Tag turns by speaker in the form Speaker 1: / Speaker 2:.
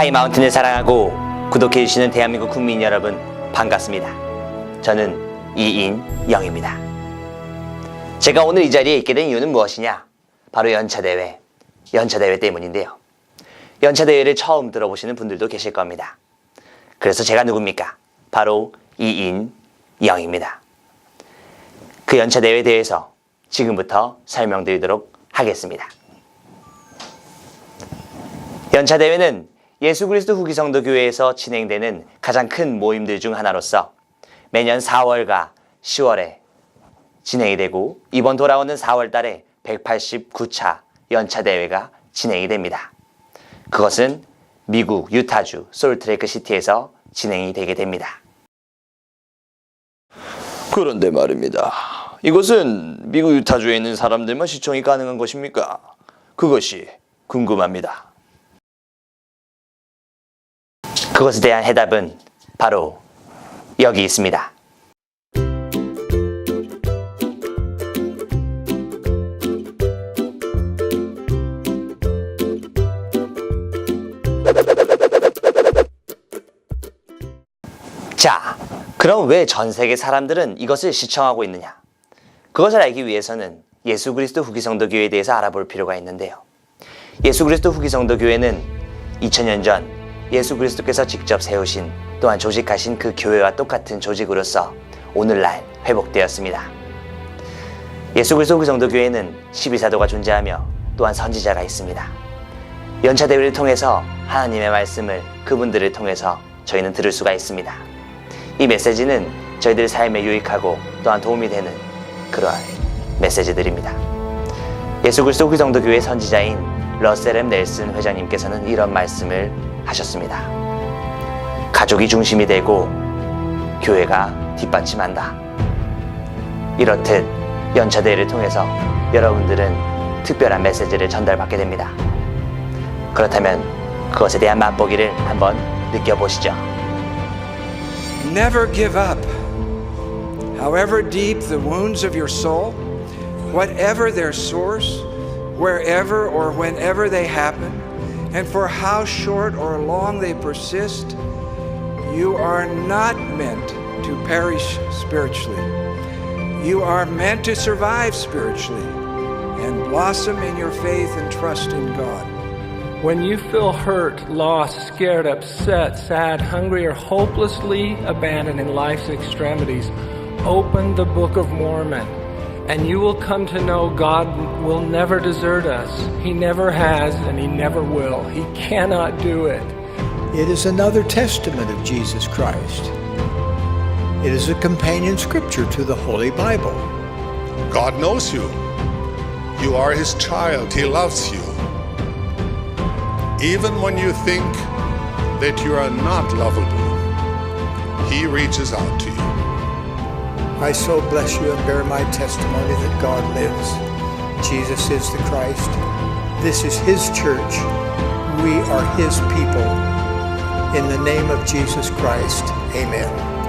Speaker 1: 하이마운틴을 사랑하고 구독해 주시는 대한민국 국민 여러분 반갑습니다. 저는 이인영입니다. 제가 오늘 이 자리에 있게 된 이유는 무엇이냐? 바로 연차대회, 연차대회 때문인데요. 연차대회를 처음 들어보시는 분들도 계실 겁니다. 그래서 제가 누굽니까? 바로 이인영입니다. 그 연차대회에 대해서 지금부터 설명드리도록 하겠습니다. 연차대회는 예수 그리스도 후기 성도 교회에서 진행되는 가장 큰 모임들 중 하나로서 매년 4월과 10월에 진행이 되고 이번 돌아오는 4월 달에 189차 연차 대회가 진행이 됩니다. 그것은 미국 유타주 솔트레이크 시티에서 진행이 되게 됩니다. 그런데 말입니다. 이곳은 미국 유타주에 있는 사람들만 시청이 가능한 것입니까? 그것이 궁금합니다. 그것에 대한 해답은 바로 여기 있습니다. 자, 그럼 왜 전 세계 사람들은 이것을 시청하고 있느냐? 그것을 알기 위해서는 예수 그리스도 후기 성도 교회에 대해서 알아볼 필요가 있는데요. 예수 그리스도 후기 성도 교회는 2000년 전 예수 그리스도께서 직접 세우신 또한 조직하신 그 교회와 똑같은 조직으로서 오늘날 회복되었습니다. 예수 그리스도 후기 성도 교회는 12사도가 존재하며 또한 선지자가 있습니다. 연차 대회를 통해서 하나님의 말씀을 그분들을 통해서 저희는 들을 수가 있습니다. 이 메시지는 저희들 삶에 유익하고 또한 도움이 되는 그러한 메시지들입니다. 예수 그리스도 후기성도 교회 선지자인 러셀 엠 넬슨 회장님께서는 이런 말씀을 하셨습니다. 가족이 중심이 되고 교회가 뒷받침한다. 이렇듯 연차대회를 통해서 여러분들은 특별한 메시지를 전달받게 됩니다. 그렇다면 그것에 대한 맛보기를 한번 느껴보시죠.
Speaker 2: Never give up. However deep the wounds of your soul, whatever their source, wherever or whenever they happen, and for how short or long they persist, you are not meant to perish spiritually. You are meant to survive spiritually and blossom in your faith and trust in God.
Speaker 3: When you feel hurt, lost, scared, upset, sad, hungry, or hopelessly abandoned in life's extremities, open the Book of Mormon and you will come to know God will never desert us. He never has and He never will. He cannot do it.
Speaker 4: It is another testament of Jesus Christ. It is a companion scripture to the Holy Bible.
Speaker 5: God knows you. You are His child. He loves you. Even when you think that you are not lovable, He reaches out to you.
Speaker 4: I so bless you and bear my testimony that God lives. Jesus is the Christ. This is His church. We are His people. In the name of Jesus Christ, amen.